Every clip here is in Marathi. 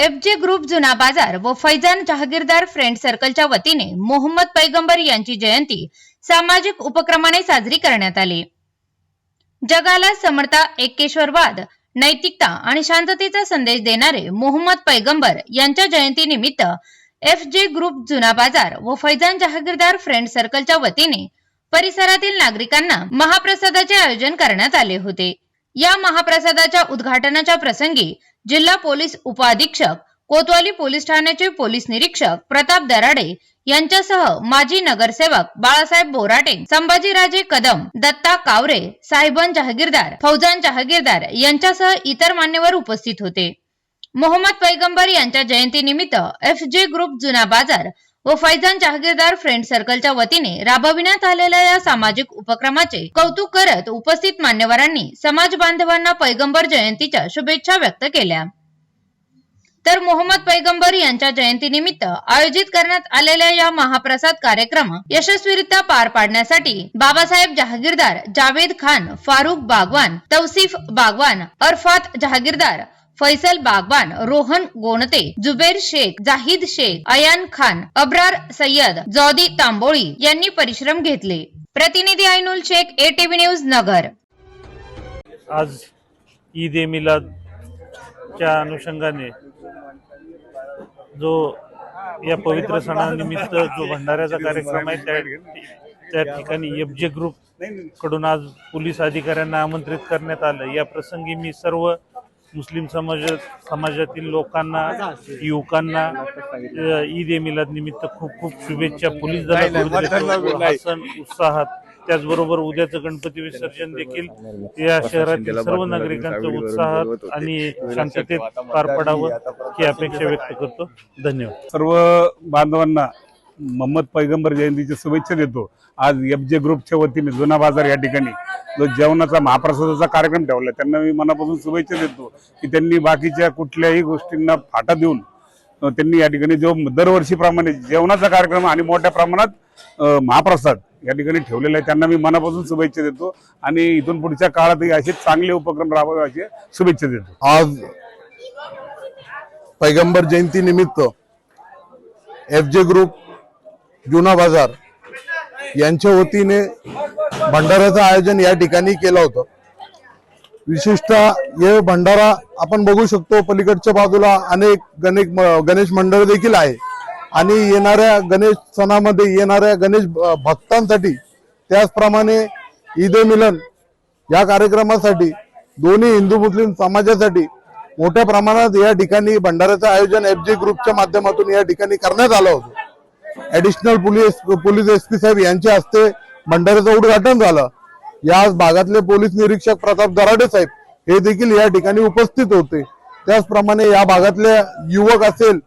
एफ जे ग्रुप जुना बाजार व फैजान जहागीरदार फ्रेंड सर्कलच्या वतीने मोहम्मद पैगंबर यांची जयंती सामाजिक उपक्रमाने साजरी करण्यात आली. जगाला समर्था एकेश्वरवाद नैतिकता आणि शांततेचा संदेश देणारे मोहम्मद पैगंबर यांच्या जयंतीनिमित्त एफ जे ग्रुप जुना बाजार व फैजान जहागीरदार फ्रेंड सर्कलच्या वतीने परिसरातील नागरिकांना महाप्रसादाचे आयोजन करण्यात आले होते. या महाप्रसादाच्या उद्घाटनाच्या प्रसंगी जिल्हा पोलीस उपअधीक्षक कोतवाली पोलीस ठाण्याचे पोलीस निरीक्षक प्रताप दराडे यांच्यासह माजी नगरसेवक बाळासाहेब बोराटे संभाजीराजे कदम दत्ता कावरे साहेबान जहागीरदार फौजान जहागीरदार यांच्यासह इतर मान्यवर उपस्थित होते. मोहम्मद पैगंबर यांच्या जयंतीनिमित्त एफ जे ग्रुप जुना बाजार व फैजान जहागीरदार फ्रेंड सर्कलच्या वतीने राबविण्यात आलेल्या या सामाजिक उपक्रमाचे कौतुक करत उपस्थित मान्यवरांनी समाज बांधवांना पैगंबर जयंतीच्या शुभेच्छा व्यक्त केल्या. तर मोहम्मद पैगंबर यांच्या जयंतीनिमित्त आयोजित करण्यात आलेल्या या महाप्रसाद कार्यक्रम यशस्वीरित्या पार पाडण्यासाठी बाबासाहेब जहागीरदार जावेद खान फारुख बागवान तौसिफ बागवान अरफात जहागीरदार फैसल बागवान रोहन गोणते जुबेर शेख जाहिद शेख अयान खान अब्रार सय्यद जौदी तांबोळी यांनी परिश्रम घेतले. प्रतिनिधी Ainul Sheikh A TV news Nagar. आज ईद ए मिलादच्या अनुषंगाने जो या पवित्र सणानिमित्त जो भंडाऱ्याचा कार्यक्रम आहे त्या त्या ठिकाणी एफ जे ग्रुपकडून आज पोलीस अधिकाऱ्यांना आमंत्रित करण्यात आलं. या प्रसंगी मी सर्व मुस्लिम समाज समाजातील लोकांना युवकांना ईद ए मिलाद निमित्त खूप खूप शुभेच्छा. पोलीस. हा सण उत्साहात. त्याचबरोबर उद्याचं गणपती विसर्जन देखील या शहरातील सर्व नागरिकांचं उत्साहात आणि शांततेत पार पडावं ही अपेक्षा व्यक्त करतो. धन्यवाद. सर्व बांधवांना मोहम्मद पैगंबर जयंतीच्या शुभेच्छा देतो. आज एफ जे ग्रुपच्या वतीने जुना बाजार या ठिकाणी जो जेवणाचा महाप्रसादाचा कार्यक्रम ठेवला त्यांना मी मनापासून शुभेच्छा देतो की त्यांनी बाकीच्या कुठल्याही गोष्टींना फाटा देऊन त्यांनी या ठिकाणी जो दरवर्षीप्रमाणे जेवणाचा कार्यक्रम आणि मोठ्या प्रमाणात महाप्रसाद या ठिकाणी ठेवलेला आहे त्यांना मी मनापासून शुभेच्छा देतो आणि इथून पुढच्या काळातही असे चांगले उपक्रम राबवावे असे शुभेच्छा देतो. आज पैगंबर जयंती निमित्त एफ जे ग्रुप जुना बाजार यांच्या वतीने भंडाऱ्याचं आयोजन या ठिकाणी केलं होतं. विशेषतः हे भंडारा आपण बघू शकतो पलीकडच्या बाजूला अनेक गणेश गणेश मंडळ देखील आहे. आणि येणाऱ्या गणेश सणामध्ये येणाऱ्या गणेश भक्तांसाठी त्याचप्रमाणे ईद ए मिलन या कार्यक्रमासाठी दोन्ही हिंदू मुस्लिम समाजासाठी मोठ्या प्रमाणात या ठिकाणी भंडाऱ्याचं आयोजन एफ ग्रुपच्या माध्यमातून या ठिकाणी करण्यात आलं होतं. Additional police police S P साहेब यांच्या हस्ते भंडाऱ्याचं उद्घाटन झालं. या भागातले पोलीस निरीक्षक प्रताप दराडे साहेब हे देखील या ठिकाणी उपस्थित होते. त्याचप्रमाणे या भागातले युवक असेल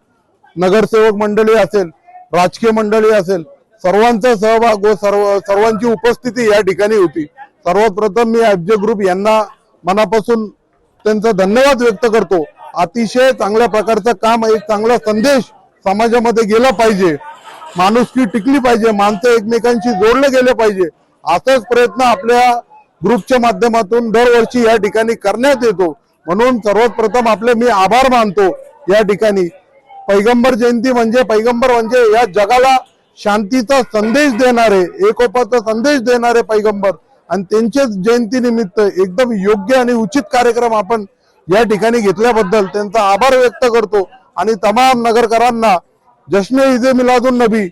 नगरसेवक मंडळी असेल राजकीय मंडळी असेल सर्वांचा सहभाग व सर्व सर्वांची उपस्थिती या ठिकाणी होती. सर्वात प्रथम मी एफ ग्रुप यांना मनापासून त्यांचा धन्यवाद व्यक्त करतो. अतिशय चांगल्या प्रकारचं काम एक चांगला संदेश समाजामध्ये गेला पाहिजे. माणुसकी टिकली पाहिजे माणसं एकमेकांशी जोडले गेले पाहिजे. असाच प्रयत्न आपल्या ग्रुपच्या माध्यमातून दरवर्षी या ठिकाणी करण्यात येतो. म्हणून सर्वात प्रथम आपले मी आभार मानतो या ठिकाणी. पैगंबर जयंती म्हणजे पैगंबर म्हणजे या जगाला शांतीचा संदेश देणारे एकोपाचा संदेश देणारे पैगंबर. आणि त्यांच्याच जयंती निमित्त एकदम योग्य आणि उचित कार्यक्रम आपण या ठिकाणी घेतल्याबद्दल त्यांचा आभार व्यक्त करतो. आणि तमाम नगरकरांना जश्न ईद मिलादुल नबी।